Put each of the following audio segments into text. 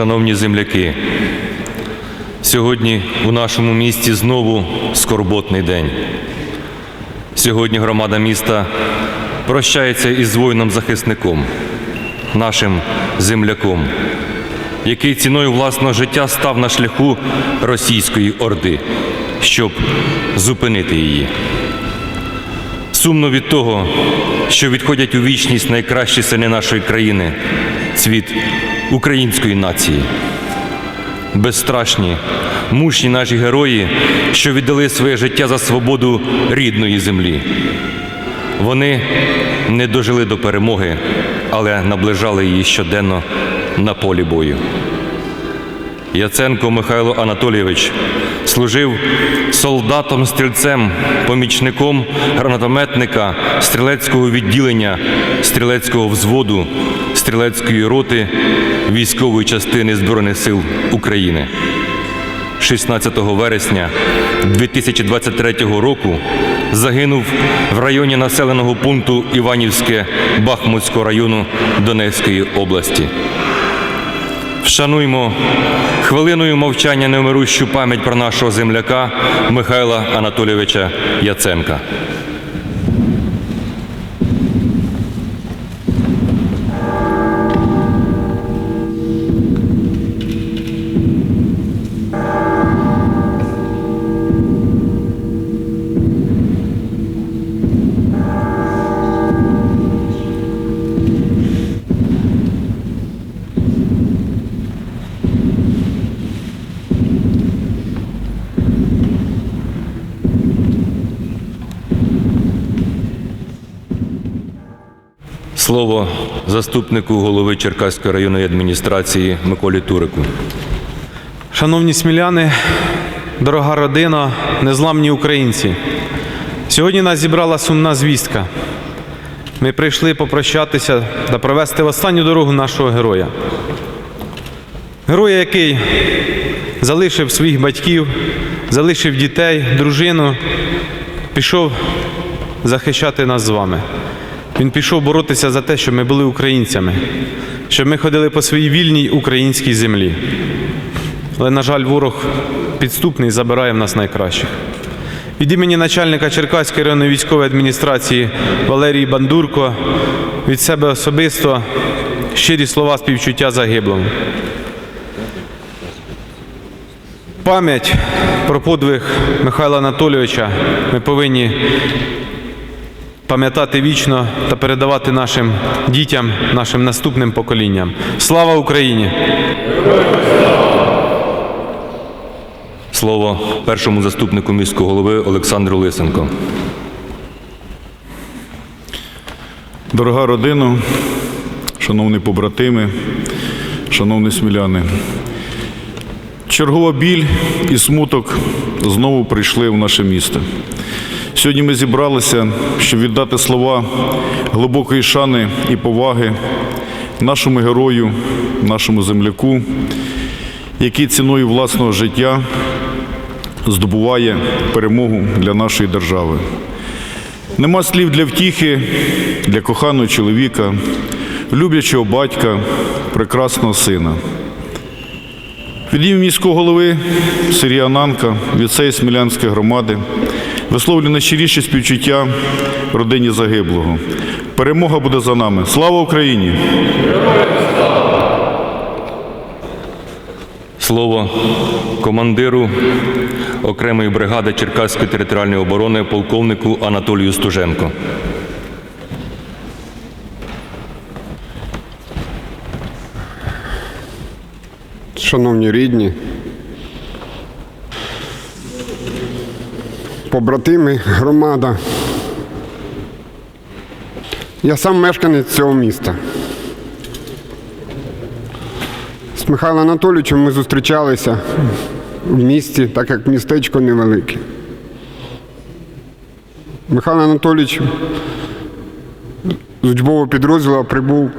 Шановні земляки, сьогодні у нашому місті знову скорботний день. Сьогодні громада міста прощається із воїном-захисником, нашим земляком, який ціною власного життя став на шляху російської орди, щоб зупинити її. Сумно від того, що відходять у вічність найкращі сини нашої країни, цвіт української нації. Безстрашні, мужні наші герої, що віддали своє життя за свободу рідної землі. Вони не дожили до перемоги, але наближали її щоденно на полі бою. Яценко Михайло Анатолійович служив солдатом-стрільцем, помічником гранатометника стрілецького відділення, стрілецького взводу, стрілецької роти військової частини Збройних сил України. 16 вересня 2023 року загинув в районі населеного пункту Іванівське Бахмутського району Донецької області. Вшануймо хвилиною мовчання невмирущу пам'ять про нашого земляка Михайла Анатолійовича Яценка. Слово заступнику голови Черкаської районної адміністрації Миколі Турику. Шановні сміляни, дорога родина, незламні українці. Сьогодні нас зібрала сумна звістка. Ми прийшли попрощатися та провести в останню дорогу нашого героя. Героя, який залишив своїх батьків, залишив дітей, дружину, пішов захищати нас з вами. Він пішов боротися за те, щоб ми були українцями, щоб ми ходили по своїй вільній українській землі. Але, на жаль, ворог підступний забирає в нас найкращих. Від імені начальника Черкаської районної військової адміністрації Валерії Бандурко від себе особисто щирі слова співчуття загиблому. Пам'ять про подвиг Михайла Анатолійовича ми повинні пам'ятати вічно та передавати нашим дітям, нашим наступним поколінням. Слава Україні! Слово першому заступнику міського голови Олександру Лисенко. Дорога родина, шановні побратими, шановні сміляни, чергова біль і смуток знову прийшли в наше місто. Сьогодні ми зібралися, щоб віддати слова глибокої шани і поваги нашому герою, нашому земляку, який ціною власного життя здобуває перемогу для нашої держави. Нема слів для втіхи, для коханого чоловіка, люблячого батька, прекрасного сина. Від імені міського голови Сергія Ананка, від цієї Смілянської громади, висловлюю найщиріше співчуття родині загиблого. Перемога буде за нами. Слава Україні! Слово командиру окремої бригади Черкаської територіальної оборони полковнику Анатолію Стуженко. Шановні рідні, побратими, громада. Я сам мешканець цього міста. З Михайлом Анатолійовичем ми зустрічалися в місті, так як містечко невелике. Михайло Анатолійович з учбового підрозділу прибув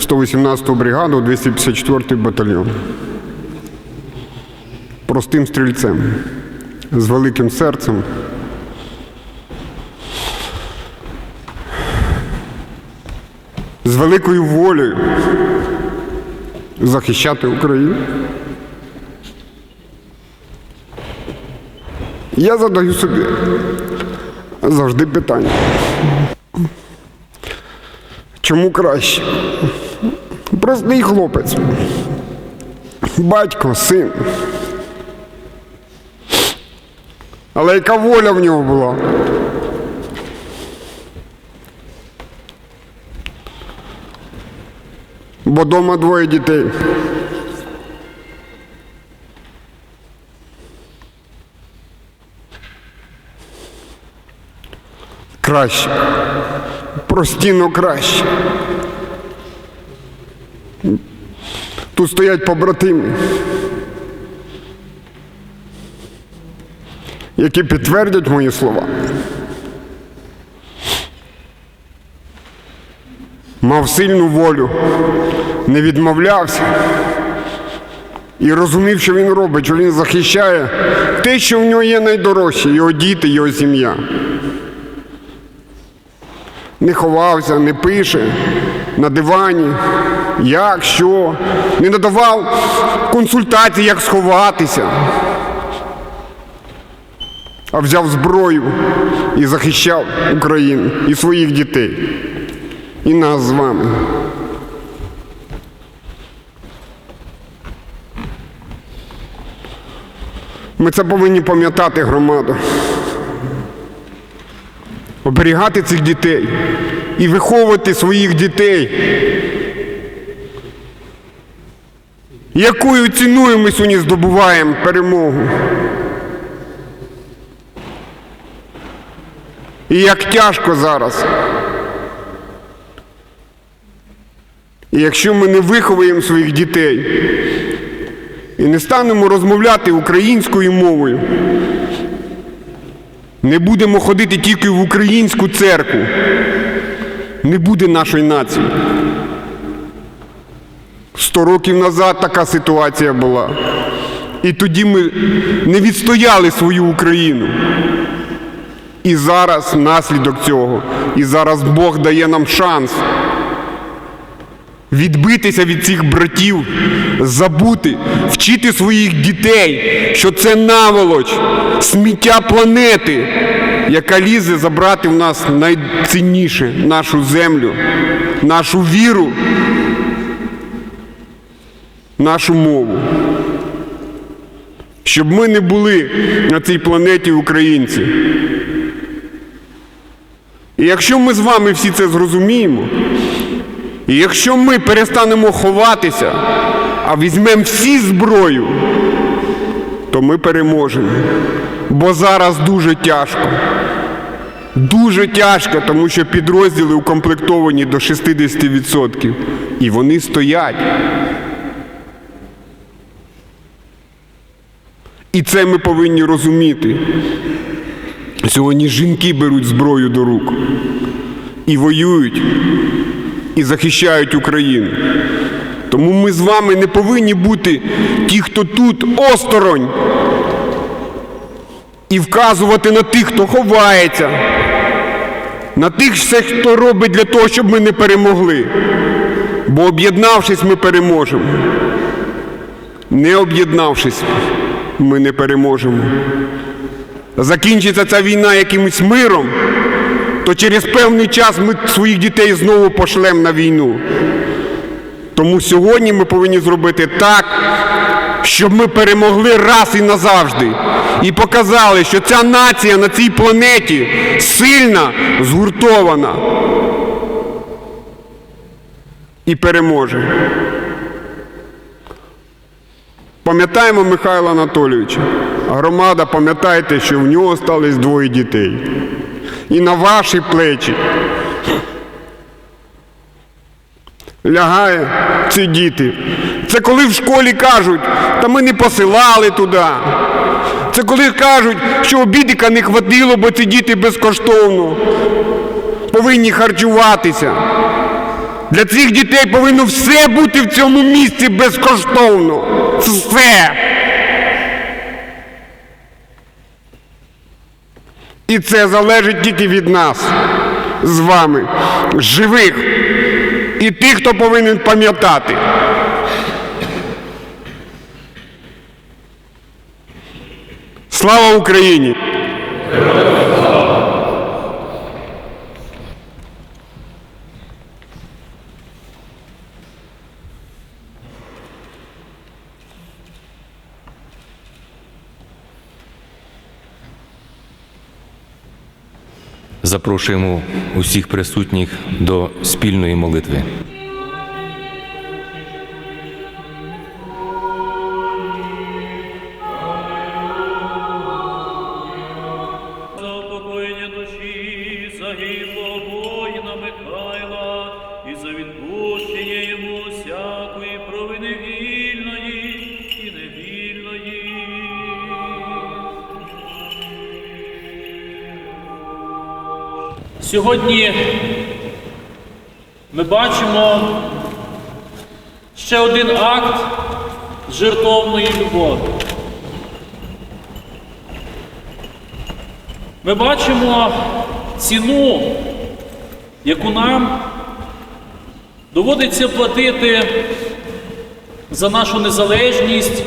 118-ту бригаду, 254-й батальйон. Простим стрільцем, з великим серцем. З великою волею, захищати Україну. Я задаю собі завжди питання. Чому краще? Простий хлопець. Батько, син. Але яка воля в нього була? Бо дома двоє дітей. Краще. Простіно краще. Тут стоять побратими, які підтвердять мої слова. Мав сильну волю, не відмовлявся і розумів, що він робить, що він захищає те, що в нього є найдорожче, його діти, його сім'я. Не ховався, не пише на дивані, як, що, не надавав консультацій, як сховатися, а взяв зброю і захищав Україну і своїх дітей, і нас з вами. Ми це повинні пам'ятати громаду. Оберігати цих дітей і виховувати своїх дітей. Якою ціною ми сьогодні здобуваємо перемогу? І як тяжко зараз. І якщо ми не виховуємо своїх дітей і не станемо розмовляти українською мовою, не будемо ходити тільки в українську церкву, не буде нашої нації. Сто років назад така ситуація була. І тоді ми не відстояли свою Україну. І зараз наслідок цього. І зараз Бог дає нам шанс відбитися від цих братів, забути, вчити своїх дітей, що це наволоч, сміття планети, яка лізе забрати в нас найцінніше нашу землю, нашу віру, нашу мову. Щоб ми не були на цій планеті українці. І якщо ми з вами всі це зрозуміємо, і якщо ми перестанемо ховатися, а візьмемо всі зброю, то ми переможемо. Бо зараз дуже тяжко. Дуже тяжко, тому що підрозділи укомплектовані до 60%. І вони стоять. І це ми повинні розуміти. Сьогодні жінки беруть зброю до рук і воюють, і захищають Україну. Тому ми з вами не повинні бути ті, хто тут осторонь, і вказувати на тих, хто ховається, на тих, все, хто робить для того, щоб ми не перемогли. Бо об'єднавшись, ми переможемо. Не об'єднавшись, ми не переможемо. Закінчиться ця війна якимось миром, то через певний час ми своїх дітей знову пошлемо на війну. Тому сьогодні ми повинні зробити так, щоб ми перемогли раз і назавжди. І показали, що ця нація на цій планеті сильна, згуртована і переможе. Пам'ятаємо Михайла Анатолійовича. Громада, пам'ятайте, що в нього стались двоє дітей. І на ваші плечі лягає ці діти. Це коли в школі кажуть, та ми не посилали туди. Це коли кажуть, що обідика не хватило, бо ці діти безкоштовно повинні харчуватися. Для цих дітей повинно все бути в цьому місці безкоштовно. Все. І це залежить тільки від нас з вами, живих і тих, хто повинен пам'ятати. Слава Україні! Запрошуємо усіх присутніх до спільної молитви. Михайла і за відпущення йому всякої провини Сьогодні ми бачимо ще один акт жертовної любові. Ми бачимо ціну, яку нам доводиться платити за нашу незалежність,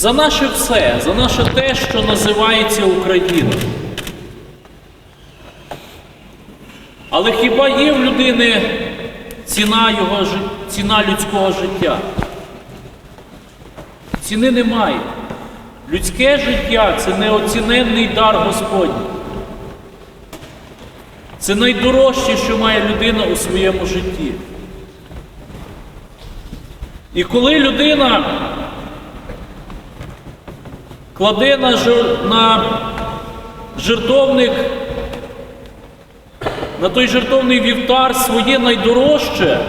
за наше все, за наше те, що називається Україна. Але хіба є в людини ціна, його, ціна людського життя? Ціни немає. Людське життя це неоціненний дар Господній. Це найдорожче, що має людина у своєму житті. І коли людина кладе на, жер- на жертовник, на той жертовний вівтар своє найдорожче,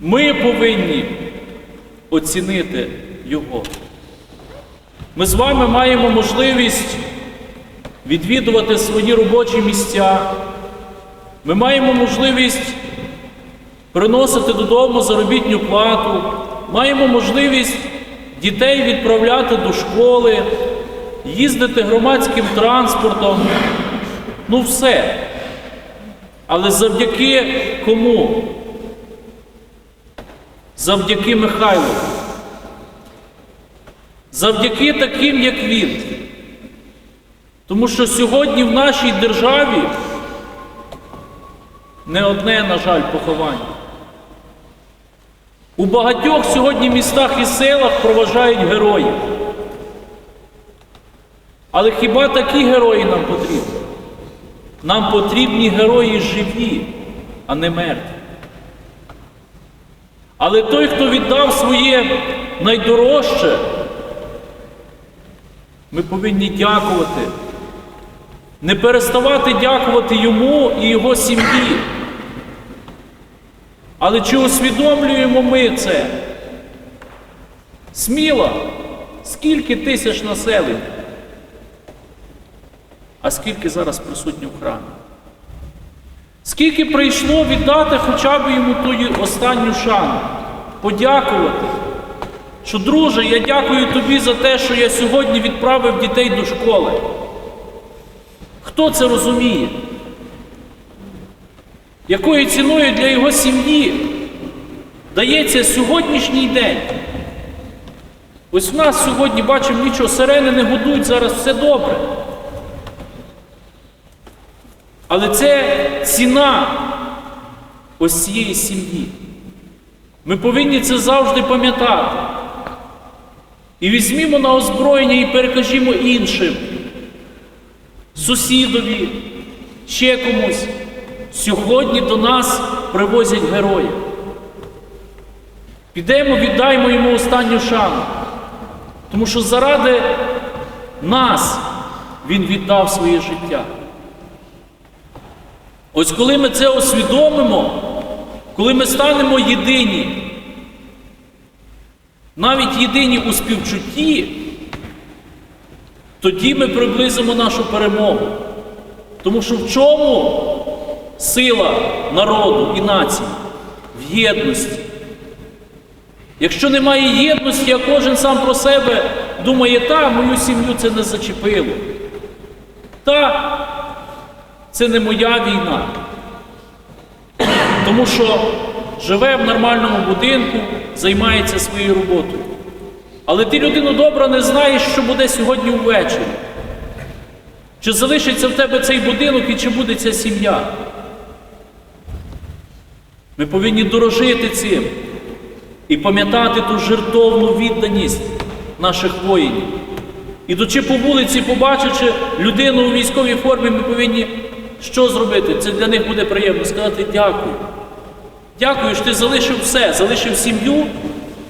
ми повинні оцінити його. Ми з вами маємо можливість відвідувати свої робочі місця. Ми маємо можливість приносити додому заробітну плату, маємо можливість дітей відправляти до школи, їздити громадським транспортом. Ну все. Але завдяки кому? Завдяки Михайлу. Завдяки таким, як він. Тому що сьогодні в нашій державі не одне, на жаль, поховання. У багатьох сьогодні містах і селах проважають героїв. Але хіба такі герої нам потрібні? Нам потрібні герої живі, а не мертві. Але той, хто віддав своє найдорожче, ми повинні дякувати. Не переставати дякувати йому і його сім'ї. Але чи усвідомлюємо ми це? Сміло, скільки тисяч населень, а скільки зараз присутні в храмі? Скільки прийшло віддати хоча б йому ту останню шану, подякувати, що, друже, я дякую тобі за те, що я сьогодні відправив дітей до школи. Хто це розуміє? Якою ціною для його сім'ї дається сьогоднішній день? Ось в нас сьогодні бачимо нічого, сирени не гудуть, зараз все добре. Але це ціна ось цієї сім'ї. Ми повинні це завжди пам'ятати. І візьмімо на озброєння і перекажімо іншим, сусідові, ще комусь. Сьогодні до нас привозять героїв. Підемо, віддаймо йому останню шану. Тому що заради нас він віддав своє життя. Ось коли ми це усвідомимо, коли ми станемо єдині, навіть єдині у співчутті, тоді ми приблизимо нашу перемогу. Тому що в чому сила народу і нації? В єдності. Якщо немає єдності, а кожен сам про себе думає, та мою сім'ю це не зачепило. Та це не моя війна. Тому що живе в нормальному будинку, займається своєю роботою. Але ти, людину добра, не знаєш, що буде сьогодні ввечері. Чи залишиться в тебе цей будинок і чи буде ця сім'я? Ми повинні дорожити цим і пам'ятати ту жертовну відданість наших воїнів. Ідучи по вулиці, побачивши людину у військовій формі, ми повинні що зробити? Це для них буде приємно сказати дякую. Дякую, що ти залишив все, залишив сім'ю,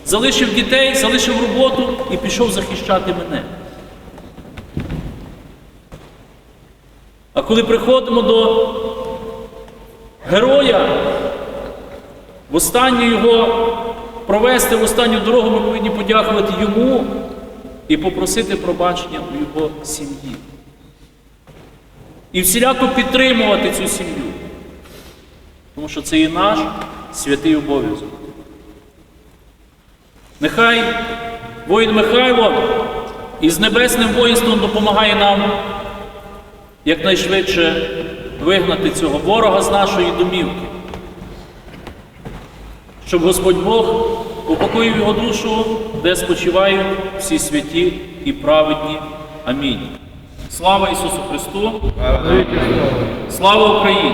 залишив дітей, залишив роботу і пішов захищати мене. А коли приходимо до героя, в останню його провести в останню дорогу, ми повинні подякувати йому і попросити пробачення у його сім'ї. І всіляко підтримувати цю сім'ю. Тому що це і наш святий обов'язок. Нехай воїн Михайло із небесним воїнством допомагає нам якнайшвидше вигнати цього ворога з нашої домівки. Щоб Господь Бог упокоїв його душу, де спочивають всі святі і праведні. Амінь. Слава Ісусу Христу! Слава Україні!